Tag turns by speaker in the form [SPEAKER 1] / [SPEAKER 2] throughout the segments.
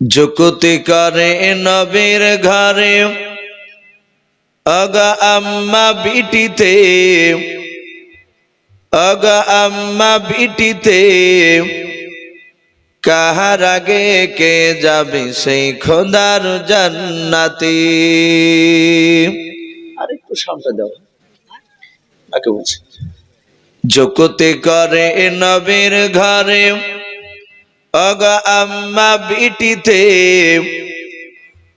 [SPEAKER 1] যুকুতি করে নবীর ঘরে। আগা আম্মা বিটিতে আগা আম্মা বিটিতে কাহার আগে কে যাবে সেই খোদার জান্নাতি?
[SPEAKER 2] আরেকটু সামনে দাও। আগে বলছি?
[SPEAKER 1] যুকুতি করে নবীর ঘরে। অগা আম্মা বিটিতে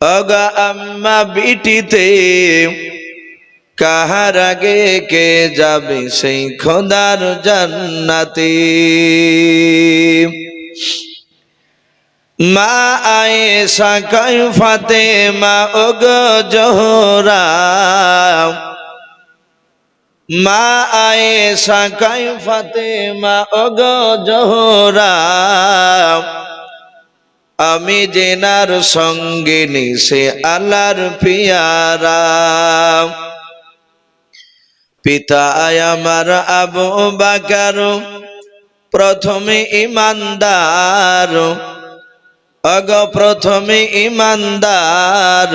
[SPEAKER 1] অগা আম্মা বিটিতে, কাহার আগে কে যাবে সেই খোদার জান্নাতি? মা আয়েশা কয় ফাতে মা ওগ জোহরা মা আয়ে আয়েশা, কাই ফাতেমা অগ জোহরা। আমি জেনার সঙ্গে নিশে আল্লাহর পিয়ারা। পিতা আমার আবু বাকার, প্রথমে ইমানদার। অগ প্রথমে ইমানদার।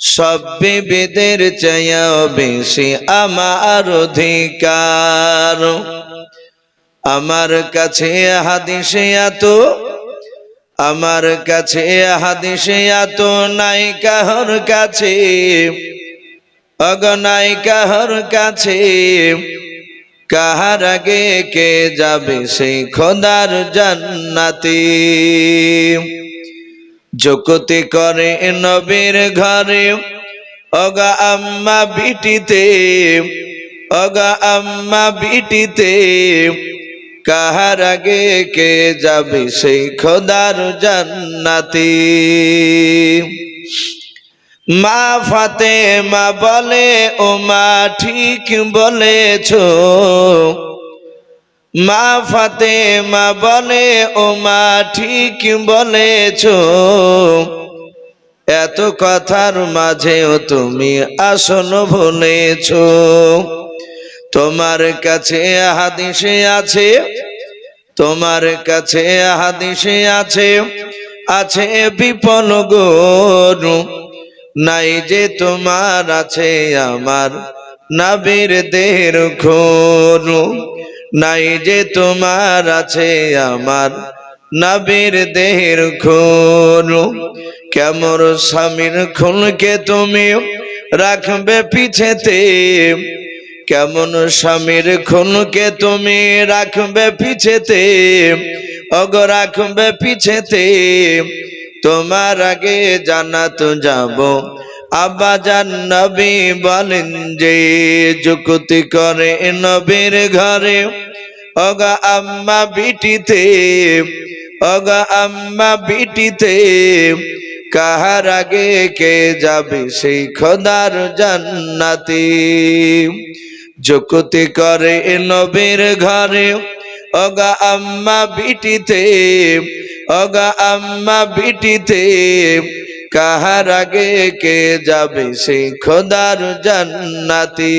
[SPEAKER 1] সব বিবিদের চেয়েও বেশি আমার অধিকার। আমার কাছে হাদিসে এত, আমার কাছে হাদিসে এত নাই কাহর কাছে অগনাই কাহর কাছে। কাহার আগে কে যাবে সেই খোদার জান্নাতি। জগতে করে নবীর ঘরে। অগা আম্মা বিটিতে অগা আম্মা বিটিতে, কাহার আগে কে যাবে সেই খোদার জান্নাতি? মা ফাতে মা বলে ও মা ঠিক বলেছ মা ফাতে মা বলে, ও মা, ঠিক বলেছ। এত কথার মাঝেও তুমি আসন ভুলেছ। তোমার কাছে হাদিসে আছে, তোমার কাছে হাদিসে আছে আছে বিপন গরু নাই যে তোমার আছে আমার নাবির দের খোরু নাই যে তোমার আছে আমার নাবির দেহের খুন। কেমন স্বামীর খুনকে তুমি রাখবে পিছেতে। কেমন স্বামীর খুনকে তুমি রাখবে পিছেতে, অগ রাখবে পিছেতে। তোমার আগে জানাত যাব আব্বা জান নবী বলেন যে যুক্তি করে নবীর ঘরে অগা আম্মা বিটিতে অগা আম্মা বিটিতে, কাহার আগে কে যাবে সেই খোদার জান্নাতি? যুক্তি করে নবীর ঘরে অগা আম্মা বিটিতে অগা আম্মা বিটিতে কাহার আগে কে যাবে সেই খোদার জান্নাতি?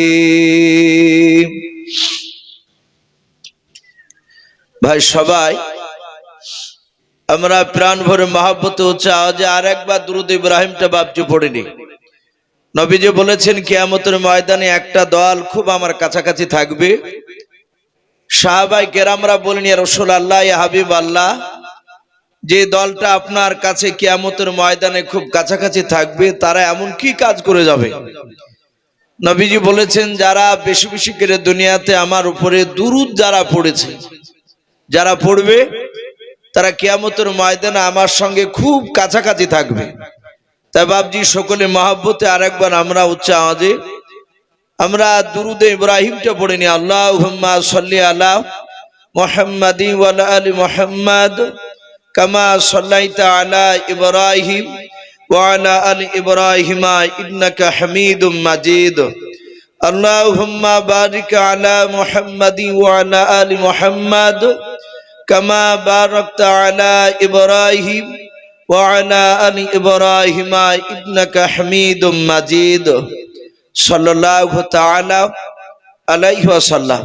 [SPEAKER 1] ভাই, সবাই, আমরা প্রাণ ভরে মহাব্বত হচ্ছে আজ আর একবার দুরুদ ইব্রাহিমটা বাপচু পড়িনি। নবীজি বলেছেন, কিয়ামতের ময়দানে একটা দল খুব আমার কাছাকাছি থাকবে। সাহাবাই কেরামরা বলেন রসুল আল্লাহ হাবিব আল্লাহ যে দলটা আপনার কাছে কিয়ামতের ময়দানে খুব কাছাকাছি থাকবে, তারা এমন কি কাজ করে যাবে? নবীজি বলেছেন, যারা বেশি বেশি করে দুনিয়াতে আমার উপরে দুরুদ যারা পড়েছে, যারা পড়বে, তারা কিয়ামতের ময়দানে আমার সঙ্গে খুব কাছাকাছি থাকবে। তাই বাবজি সকলে মহাব্বতে আরেকবার আমরা উচ্চ আওয়াজে, আমরা দুরুদে ইব্রাহিমটা পড়ে নি আল্লাহ সাল্লি আলা মোহাম্মদি আলী মোহাম্মদ। কামা সাল্লাইতা আলা ইব্রাহিম وعلى آل إبراهيم إنك حميد مجيد اللهم بارك على محمد وعلى آل محمد كما باركت على إبراهيم وعلى آل إبراهيم إنك حميد مجيد صلى الله تعالى عليه وسلم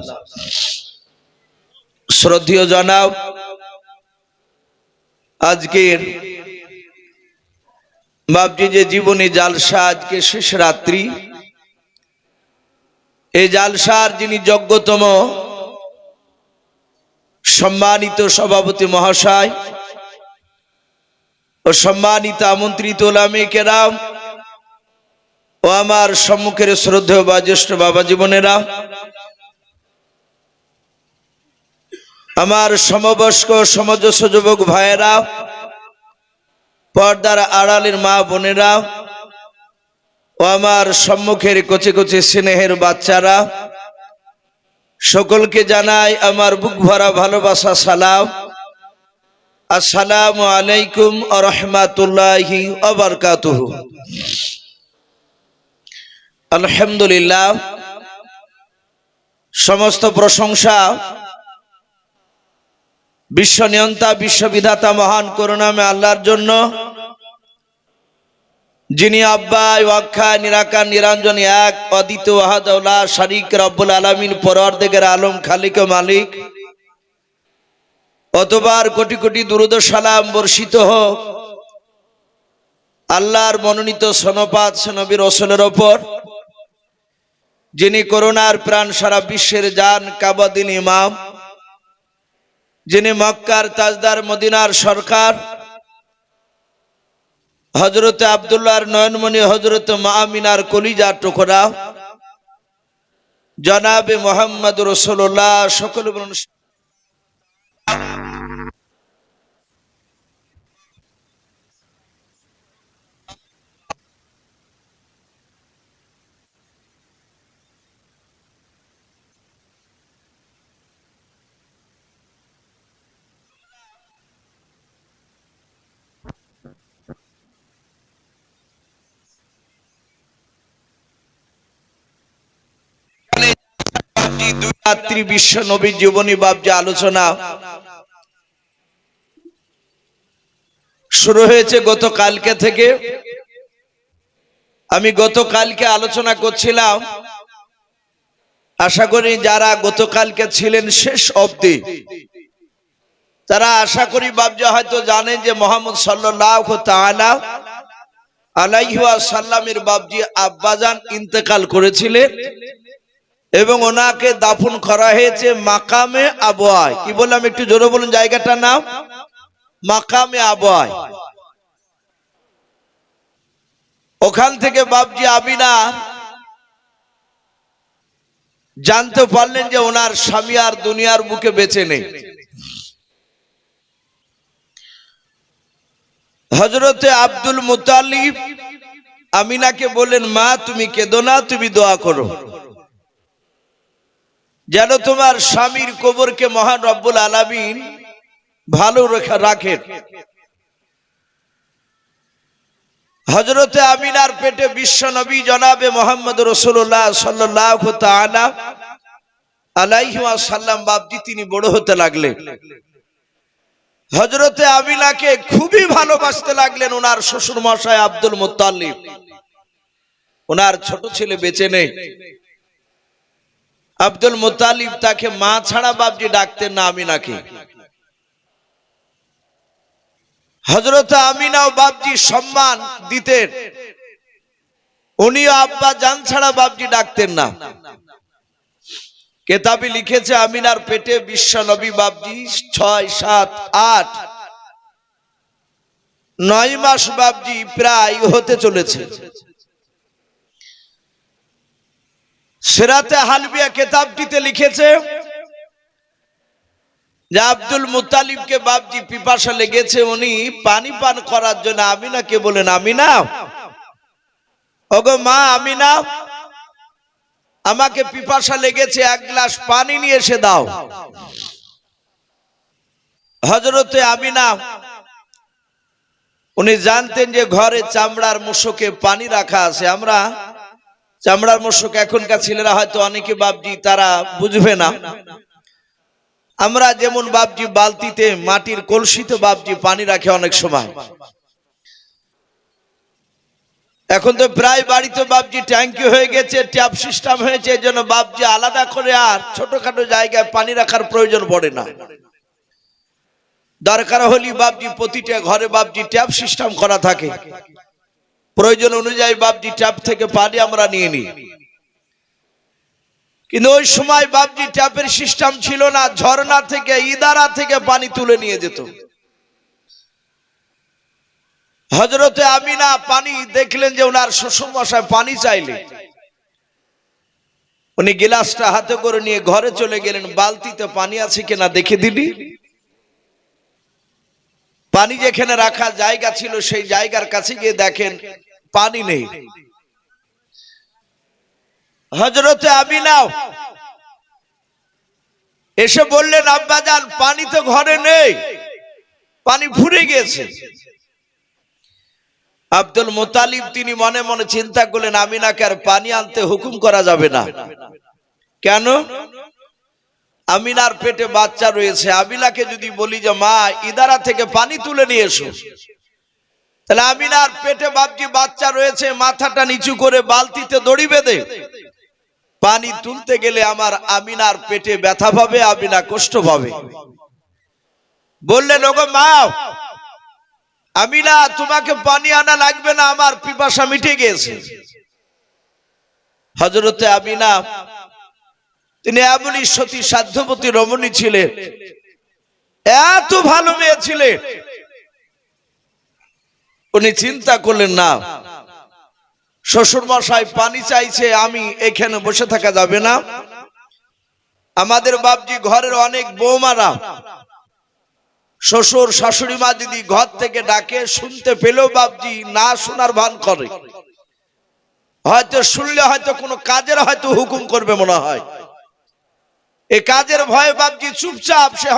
[SPEAKER 1] শ্রদ্ধীয় জনাব আজকের বাপজি যে জীবনী জালসা আজকে শেষ রাত্রি, এই জালসার যিনি যোগ্যতম সম্মানিত সভাপতি মহাশয় ও সম্মানিত আমন্ত্রিত ওলামে কেরাম ও আমার সম্মুখের শ্রদ্ধেয় বা জ্যেষ্ঠ বাবা জীবনেরা আমার সমবয়স্ক সমজস্ব যুবক ভাইয়েরা, পর্দার আড়ালের মা বোনেরা ও আমার সম্মুখের কচি কচি স্নেহের বাচ্চারা, সকলকে জানাই আমার বুক ভরা ভালোবাসা, সালাম। আসসালামু আলাইকুম আ রহমাতুল্লাহি আবরকাতুহ আলহামদুলিল্লাহ, সমস্ত প্রশংসা বিশ্ব নিয়ন্তা বিশ্ববিধাতা মহান করুণামে আল্লাহর জন্য, যিনি আব্বা ওয়াক্ষা নিরাকার, নিরঞ্জন, এক অদিত ওয়াহাদৌলা শারিক, রব্বুল আলমিন, পরওয়ারদেগের আলম, খালিক মালিক, অতবার কোটি কোটি দুরুদ সালাম বর্ষিত হোক, আল্লাহর মনোনীত সনপাত নবীর রসলের ওপর, যিনি করোনার প্রাণ সারা বিশ্বের যান কাবাদিন ইমাম যিনি মক্কার তাজদার মদিনার সরকার হজরত আবদুল্লাহর নয়নমণি হজরত মামিনার কলিজা টুকরা, জনাবে মোহাম্মদ রসোল্লাহ, সকল বলুন দুই রাত্রি বিশ্ব নবীর জীবনী বাবজি আলোচনা শুরু হয়েছে গতকালকে থেকে, আমি গতকালকে আলোচনা করছিলাম। আশা করি যারা গতকালকে ছিলেন শেষ অবধি, তারা আশা করি বাবজা হয়তো জানেন যে মোহাম্মদ সাল্লাহ তাআলা আলাইহি সাল্লামের বাবজি আব্বাজান ইন্তেকাল করেছিলেন। এবং ওনাকে দাফন করা হয়েছে মাকামে আবহায় কি বললাম একটু জোরে বলুন জায়গাটার নাম? মাকামে আবহায় ওখান থেকে বাবজি আবিনা জানতে পারলেন যে ওনার স্বামী আর দুনিয়ার বুকে বেঁচে নেই। হজরতে আব্দুল মুতালিব আমিনাকে বললেন, মা, তুমি কেঁদো না, তুমি দোয়া করো। যেন তোমার স্বামীর কবরকে মহান রব্বুল আলামিন ভালো রেখা রাখেন। হজরতে আমিনার পেটে বিশ্ব নবী জনাবে মোহাম্মদ রসুল্লাহ সাল্লাহ আলাইহি সাল্লাম বাবজি তিনি বড় হতে লাগলেন। হজরতে আমিনাকে খুবই ভালোবাসতে লাগলেন ওনার শ্বশুর মশাই আব্দুল মুতাল্লিব ওনার ছোট ছেলে বেঁচে নেই। আব্দুল মুতালিব তাকে মা ছাড়া বাবজি ডাকতেন না আমিনাকে। হজরত আমিনাও বাবজি সম্মান দিতেন। উনিও আব্বা জান ছাড়া বাবজি ডাকতেন না। কেতাবি লিখেছে, আমিনার পেটে বিশ্ব নবী বাবজি ছয়, সাত, আট, নয় মাস বাবজি প্রায় হতে চলেছে। সেরাতে হালবিয়া কেতাবটিতে লিখেছে যে আব্দুল মুতালিবকে বাপজি পিপাসা লেগেছে, উনি পানি পান করার জন্য আমিনাকে বলেন আমিনা, ওগো মা, আমিনা, আমাকে পিপাসা লেগেছে, এক গ্লাস পানি নিয়ে এসে দাও। হজরতে আমিনা, উনি জানতেন যে ঘরে চামড়ার মুশোকে পানি রাখা আছে, আমরা চামড়ার মশক এখনকার ছেলেরা হয়তো অনেকে বাবজি তারা বুঝবে না। আমরা যেমন বাবজি বালতিতে মাটির কলসিতে বাবজি পানি রাখে অনেক সময়। এখন তো প্রায় বাড়িতে বাবজি ট্যাঙ্কি হয়ে গেছে, ট্যাপ সিস্টেম হয়েছে, এই জন্য বাবজি আলাদা করে আর ছোটখাটো জায়গায় পানি রাখার প্রয়োজন পড়ে না। দরকার হলি বাবজি প্রতিটা ঘরে বাবজি ট্যাপ সিস্টেম করা থাকে। প্রয়োজন অনুযায়ী বাপজি ট্যাপ থেকে পানি আমরা নিয়ে নিই। কিন্তু ওই সময় বাপজি ট্যাপের সিস্টেম ছিল না, ঝর্ণা থেকে, ইদারা থেকে পানি তুলে নিয়ে যেত। হজরতে আমিনা পানি দেখলেন যে ওনার শ্বশুর মশাই পানি চাইলে। উনি গিলাসটা হাতে করে নিয়ে ঘরে চলে গেলেন, বালতিতে পানি আছে কিনা দেখে দিলি? পানি যেখানে রাখা জায়গা ছিল, সেই জায়গার কাছে গিয়ে দেখেন পানি নেই। হজরতে আমিনাও এসে বললেন, আব্বাজান, পানি তো ঘরে নেই, পানি ফুরে গেছে। আব্দুল মোতালিব তিনি মনে মনে চিন্তা করলেন, আমিনাকে আর পানি আনতে হুকুম করা যাবে না। কেন? আমিনার পেটে বাচ্চা রয়েছে। আমিনাকে যদি বলি যে, মা, ইদারা থেকে পানি তুলে নিয়ে এসো। তাহলে আমিনার পেটে বাপজি বাচ্চা রয়েছে, মাথাটা নিচু করে বালতিতে দড়ি বেঁধে। পানি তুলতে গেলে আমার আমিনার পেটে ব্যথা পাবে, আমিনা কষ্ট পাবে। বললেন, ওগো মা, আমিনা, তোমাকে পানি আনা লাগবে না, আমার পিপাসা মিটে গেছে। হজরতে আমিনা, তিনি এমনই সতী সাধ্যবতী রমণী ছিলেন। এত ভালো মেয়ে ছিলেন। উনি চিন্তা করলেন, না শ্বশুর মশাই পানি চাইছে, আমি এখানে বসে থাকা যাবে না। আমাদের বাপজি ঘরের অনেক বৌমারা শ্বশুর, শাশুড়ি মা যদি ঘর থেকে ডাকে, শুনতে পেলেও বাপজি না শোনার ভান করে। হয়তো শুনলে হয়তো কোনো কাজের হয়তো হুকুম করবে মনে হয়। এ কাজের ভয়ে বাপজি চুপচাপ, সে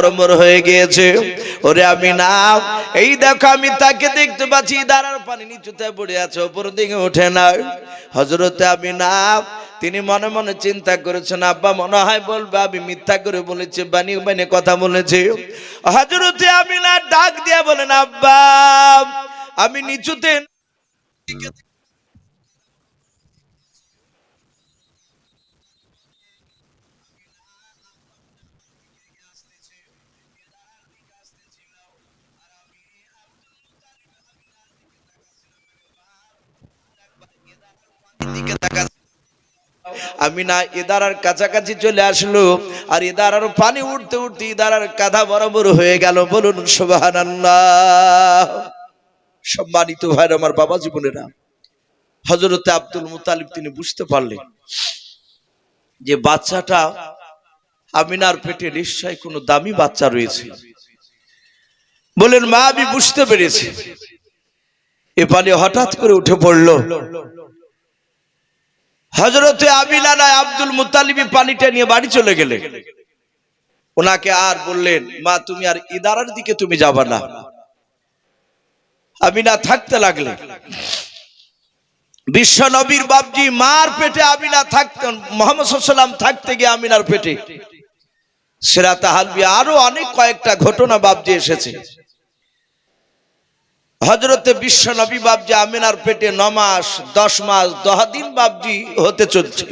[SPEAKER 1] বরমর হয়ে গিয়েছে। ওরে আমি না এই দেখো আমি তাকে দেখতে পাচ্ছি দাঁড়ার পানি নিচুতে পড়ে আছে, ওপর দিকে ওঠে না। হজরতে আমি না তিনি মনে মনে চিন্তা করেছেন, আব্বা মনে হয় বলবে, আমি মিথ্যা করে বলেছি বানিয়ে বানিয়ে কথা বলেছি। হজরতে আমি না ডাক দিয়ে বলেন, আব্বা, আমি নিচুতে আমি না ইদারার কাছাকাছি চলে আসলো। আর ইদারার পানি উঠতে উঠতে ইদারার কাঁধা বরাবর হয়ে গেল। বলুন সুবাহান সম্মানিত ভাইর, আমার বাবা জীবনেরা হজরতে আব্দুল মুতালিব তিনি বুঝতে পারলেন যে বাচ্চাটা আমিনার পেটে নিশ্চয় কোনো দামি বাচ্চা রয়েছে। বলেন মা, আমি বুঝতে পেরেছি। এ পানি হঠাৎ করে উঠে পড়ল। হজরতে আবিলানা আব্দুল মুতালিবি পানিটা নিয়ে বাড়ি চলে গেলে। ওনাকে আর বললেন, মা, তুমি আর ইদারার দিকে তুমি যাবা না। আমিনা থাকতে লাগলে। বিশ্ব নবীর বাবজি মার পেটে আমিনা থাকতেন মোহাম্মদ থাকতে গিয়ে আমিনার পেটে। সেরা হালবি আরও অনেক কয়েকটা ঘটনা বাবজি এসেছে। হজরতে বিশ্ব নবী বাবজি আমিনার পেটে ন মাস, দশ মাস দহ দিন বাবজি হতে চলছে।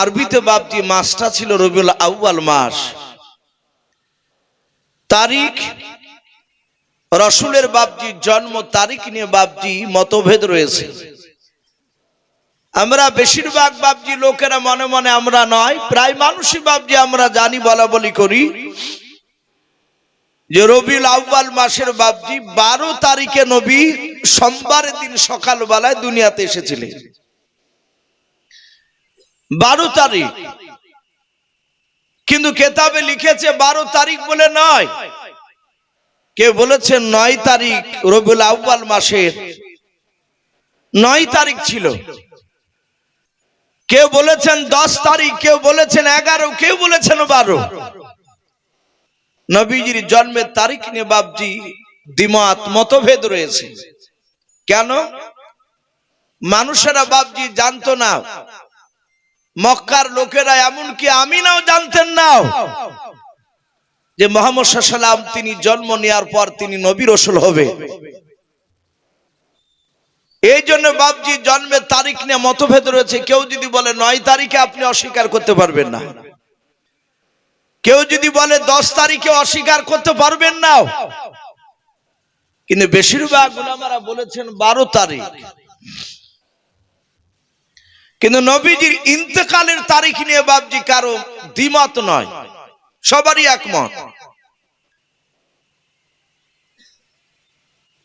[SPEAKER 1] আরবিতে বাবজি মাসটা ছিল রবিউল আউয়াল মাস। তারিখ, রসুলের বাবজি জন্ম তারিখ নিয়ে বাবজি মতভেদ রয়েছে। আমরা বেশিরভাগ বাবজি লোকেরা মনে মনে আমরা নয়, প্রায় মানুষই বাবজি আমরা জানি, বলা বলি করি। যে রবিউল আউ্বাল মাসের বাবজি বারো তারিখে নবী সোমবারের দিন সকালবেলায় দুনিয়াতে এসেছিলেন। বারো তারিখ। কিন্তু কেতাবে লিখেছে বারো তারিখ বলে নয়। কেউ বলেছেন নয় তারিখ রবিউল আউ্বাল মাসের। নয় তারিখ ছিল। কেউ বলেছেন দশ তারিখ, কেউ বলেছেন এগারো, কেউ বলেছেন বারো। নবীজির জন্মের তারিখ নিয়ে বাবজি দ্বিমত, মতভেদ রয়েছে। কেন? মানুষেরা বাবজি জানতো না। মক্কার লোকেরা এমনকি আমিনাও জানতেন না। যে মোহাম্মদ সাল্লাম তিনি জন্ম নেওয়ার পর তিনি নবী রসুল হবে। এই জন্য বাবজি জন্মের তারিখ নিয়ে মতভেদ রয়েছে। কেউ যদি বলে নয় তারিখে আপনি অস্বীকার করতে পারবেন না। কেউ যদি বলে দশ তারিখে অস্বীকার করতে পারবেন না। কিন্তু বেশিরভাগ গুলামারা বলেছেন বারো তারিখ। কিন্তু নবীজির ইন্তেকালের তারিখ নিয়ে বাবজি কারও দ্বিমত নয়। সবারই একমত।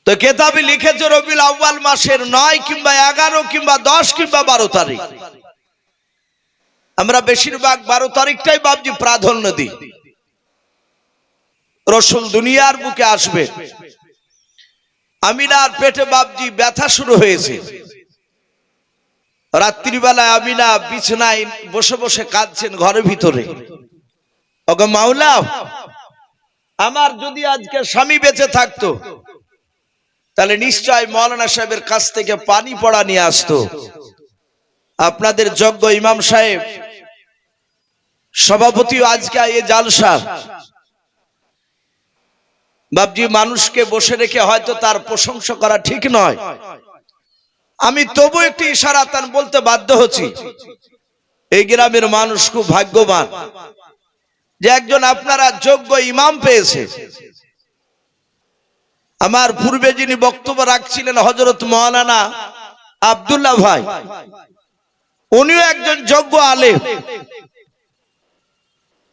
[SPEAKER 1] তো কেতাবি লিখেছে রবিল আউ্বাল মাসের নয় কিংবা এগারো কিংবা দশ কিংবা বারো তারিখ। আমরা বেশিরভাগ বারো তারিখটাই বাবজি প্রাধান্য দিই। রসুল দুনিয়ার বুকে আসবে। আমিনার পেটে বাবজি ব্যথা শুরু হয়েছে। রাত্রিবেলায় আমিনা বিছনায় বসে বসে কাঁদছেন ঘরের ভিতরে। ওকে মাওলা, আমার যদি আজকে স্বামী বেঁচে থাকতো, তাহলে নিশ্চয় মৌলানা সাহেবের কাছ থেকে পানি পড়া নিয়ে আসতো। আপনাদের যজ্ঞ ইমাম সাহেব সভাপতি আজকে এ জালসা। বাবজি মানুষকে বসে রেখে হয়তো তার প্রশংসা করা ঠিক নয়। আমি তবু একটি ইশারা তান বলতে বাধ্য হচ্ছি। এই গ্রামের মানুষ খুব ভাগ্যবান যে একজন আপনারা যোগ্য ইমাম পেয়েছে। আমার পূর্বে যিনি বক্তব্য রাখছিলেন হজরত মৌলানা আবদুল্লাহ ভাই উনিও একজন যোগ্য আলেম।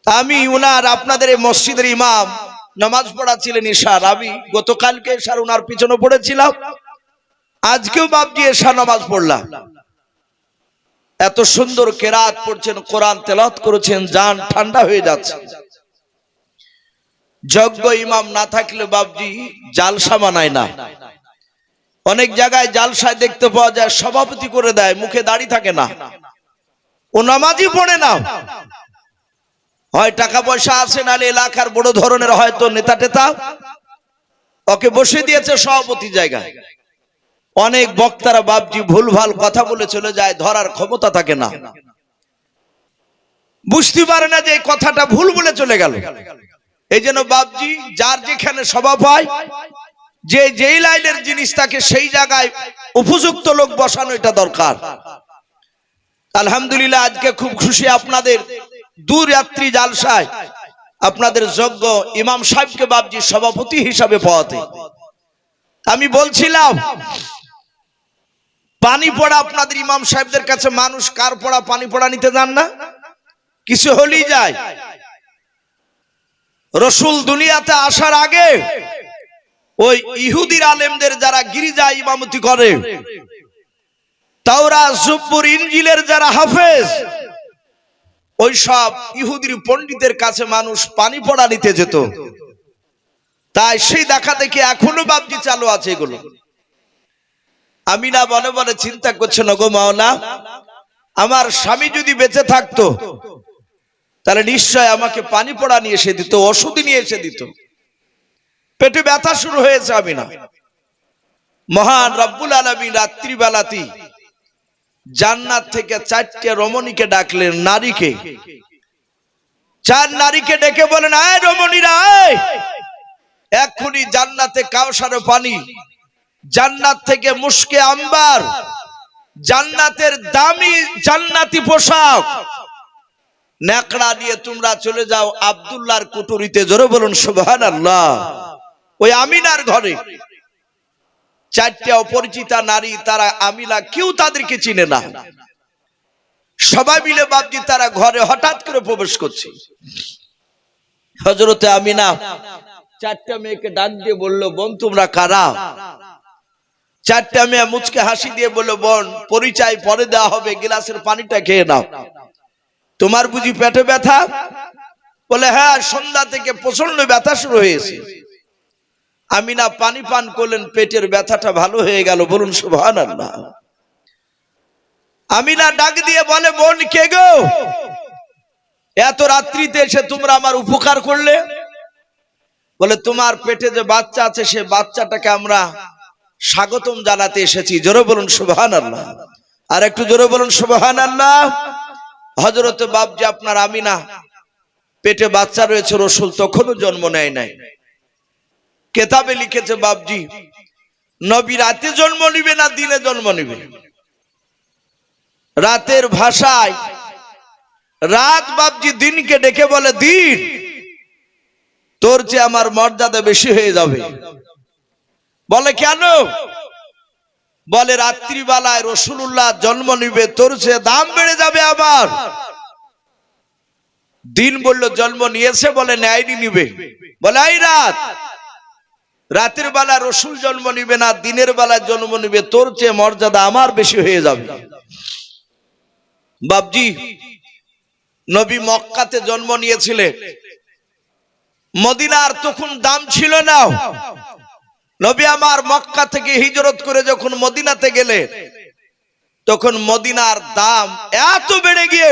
[SPEAKER 1] আমি উনার আপনাদের এই মসজিদের ইমাম, নামাজ পড়াছিলেন ঈশার। আমি গতকালকে এশার উনার পিছনে পড়েছিলাম। আজকেও বাবজি এশা নামাজ পড়লাম। এত সুন্দর কেরাত পড়ছেন, কোরআন তেলাত করেছেন জান ঠান্ডা হয়ে যাচ্ছে। যজ্ঞ ইমাম না থাকলে বাবজি জালসা মানায় না। অনেক জায়গায় জালসায় দেখতে পাওয়া যায়, সভাপতি করে দেয়, মুখে দাড়ি থাকে না। ও নামাজই পড়ে না। হয় টাকা পয়সা আছে নালে এলাকার বড় ধরনের হয়তো নেতা টেতা ওকে বসে দিয়েছে সভাপতি জায়গায়। অনেক বক্তারা বাপজি ভুলভাল কথা বলে চলে যায়, ধরার ক্ষমতা থাকে না। বুঝতে পারে না যে কথাটা ভুল বলে চলে গেল। এই জন্য বাপজি, যার যেখানে সভা পায় যে যেই লাইনের জিনিস তাকে সেই জায়গায় উপযুক্ত লোক বসানো এটা দরকার। আলহামদুলিল্লাহ, আজকে খুব খুশি আপনাদের। দূর যাত্রী জালসায় আপনাদের যোগ্য ইমাম সাহেবকে বাবজি সভাপতি হিসাবে পাওয়াতে। আমি বলছিলাম, পানি পড়া আপনাদের ইমাম সাহেবদের কাছে মানুষ কার পড়া, পানি পড়া নিতে যান না? কিছু হলেই যায়। রসুল দুনিয়াতে আসার আগে ওই ইহুদির আলেমদের যারা গিরিজা ইমামতি করে, তাওরা জুব্বুর ইঞ্জিলের যারা হাফেজ, ওই সব ইহুদির পণ্ডিতের কাছে মানুষ পানি পড়া নিতে যেত। তাই সেই দেখা দেখি এখনও বাবজি চালু আছে এগুলো। আমি না মনে মনে চিন্তা করছে, নগো মাওলা আমার স্বামী যদি বেঁচে থাকতো, তাহলে নিশ্চয় আমাকে পানি পড়া নিয়ে এসে দিত, ওষুধ নিয়ে এসে দিত। পেটে ব্যথা শুরু হয়েছে আমি না। মহান রব্বুল আলমী রাত্রিবেলাতেই জান্নাত থেকে চারটে রমণীকে ডাকলেন, নারীকে। চার নারীকে ডেকে বলেন, আয় রমণীরা, আয়! এক্ষুনি জান্নাতে কাউসার পানি। জান্নাত থেকে মুশকে আম্বার। জান্নাতের দামি জান্নাতি পোশাক। ন্যাকড়া নিয়ে তোমরা চলে যাও আব্দুল্লাহর কুটুরিতে। জোরে বলুন সুবহান আল্লাহ ওই আমিনার ঘরে। চারটে অপরিচিতা নারী, তারা আমিলা কেউ তাদেরকে চিনে না। সবাই মিলে বাপজি তারা ঘরে হঠাৎ করে প্রবেশ করছে। হজরতে আমিনা চারটা মেয়েকে ডাক দিয়ে বলল, বোন, তোমরা কারা? চারটা মেয়ে মুচকে হাসি দিয়ে বলল, বোন, পরিচয় পরে দেওয়া হবে, গিলাসের পানিটা খেয়ে নাও। তোমার বুঝি পেটে ব্যথা? বলে হ্যাঁ সন্ধ্যা থেকে প্রচণ্ড ব্যথা শুরু হয়েছে। আমি না পানি পান করলেন, পেটের ব্যথাটা ভালো হয়ে গেল, বলুন সুভান আল্লাহ আমি না ডাক দিয়ে বলে, বোন, কে গো? এত রাত্রিতে এসে তোমরা আমার উপকার করলে? বলে, তোমার পেটে যে বাচ্চা আছে, সে বাচ্চাটাকে আমরা স্বাগতম জানাতে এসেছি। জোরে বলুন সুবহান আল্লাহ আর একটু জোরে বলুন সুবহান আল্লাহ হজরত বাবজি আপনার আমিনা, পেটে বাচ্চা রয়েছে, রসুল তখনও জন্ম নেয় নাই। কেতাবে লিখেছে বাবজি নবী রাতে জন্ম নিবে না দিনে জন্ম নিবে? রাতের ভাষায় রাত বাবজি দিনকে ডেকে বলে, দিন, তোর চেয়ে আমার মর্যাদা বেশি হয়ে যাবে। বলে, কেন? বলে, রাত্রিবেলায় রসুল্লাহ জন্ম নিবে, তোর চেয়ে দাম বেড়ে যাবে আবার। দিন বলল, জন্ম নিয়েছে বলে ন্যায়নি নিবে। বলে, এই রাত রাতের বেলা রসুল জন্ম নিবে না, দিনের বেলা জন্ম নিবে, তোর চেয়ে মর্যাদা আমার বেশি হয়ে যাবে। বাবজি নবী মক্কাতে জন্ম নিয়েছিলেন মদিনার তখন দাম ছিল না। নবী আমার মক্কা থেকে হিজরত করে যখন মদিনাতে গেলে, তখন মদিনার দাম এত বেড়ে গিয়ে,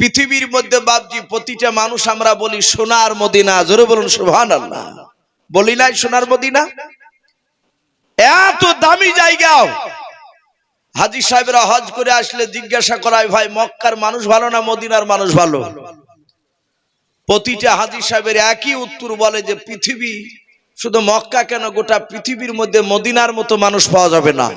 [SPEAKER 1] পৃথিবীর মধ্যে বাবজি প্রতিটা মানুষ আমরা বলি সোনার মদিনা, জোরে বলুন সুহান আল্লাহ বলি নাই সোনার মদিনা? এত দামি জায়গা হাজি সাহেবরা হজ করে আসলে জিজ্ঞাসা করায়, ভাই, মক্কার মানুষ ভালো না মদিনার মানুষ ভালো? প্রতিটা হাজি সাহেবের একই উত্তর বলে যে, পৃথিবী, শুধু মক্কা কেন, গোটা পৃথিবীর মধ্যে মদিনার মতো মানুষ পাওয়া যাবে না।